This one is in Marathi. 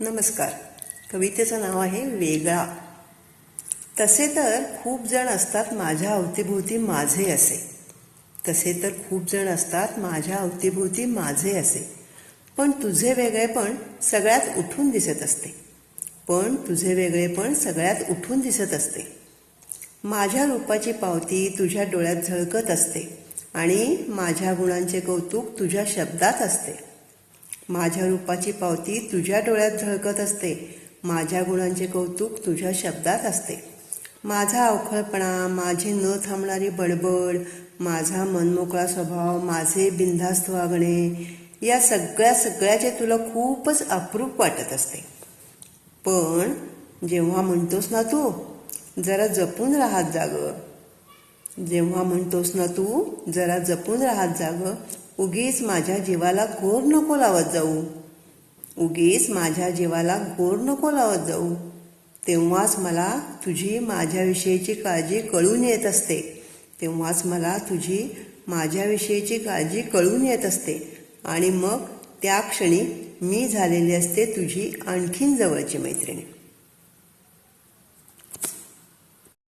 नमस्कार. कवितेचं नाव आहे वेगळा तसे तर खूप जण असतात माझ्या अवतीभोवती माझे असे. तसे तर खूप जण असतात माझ्या अवतीभोवती माझे असे. पण तुझे वेगळेपण सगळ्यात उठून दिसत असते. पण तुझे वेगळेपण सगळ्यात उठून दिसत असते. माझ्या रूपाची पावती तुझ्या डोळ्यात झळकत असते आणि माझ्या गुणांचे कौतुक तुझ्या शब्दात असते. माझ्या रूपाची पावती तुझ्या डोळ्यात झळकत असते. माझ्या गुणांचे कौतुक तुझ्या शब्दात असते. माझा अवखळपणा माझी न थांबणारी बडबड माझा मनमोकळा स्वभाव माझे बिंधास्त वागणे या सगळ्या सगळ्याचे तुला खूपच अप्रूप वाटत असते. पण जेव्हा म्हणतोस ना तू जरा जपून राहत जाग. जेव्हा म्हणतोस ना तू जरा जपून राहत जाग उगीच माझ्या जीवाला घोर नको लावत जाऊ. उगीच माझ्या जीवाला घोर नको लावत जाऊ. तेव्हाच मला तुझी माझ्याविषयीची काळजी कळून येत असते. तेव्हाच मला तुझी माझ्याविषयीची काळजी कळून येत असते. आणि मग त्या क्षणी मी झालेली असते तुझी आणखीन जवळची मैत्रिणी.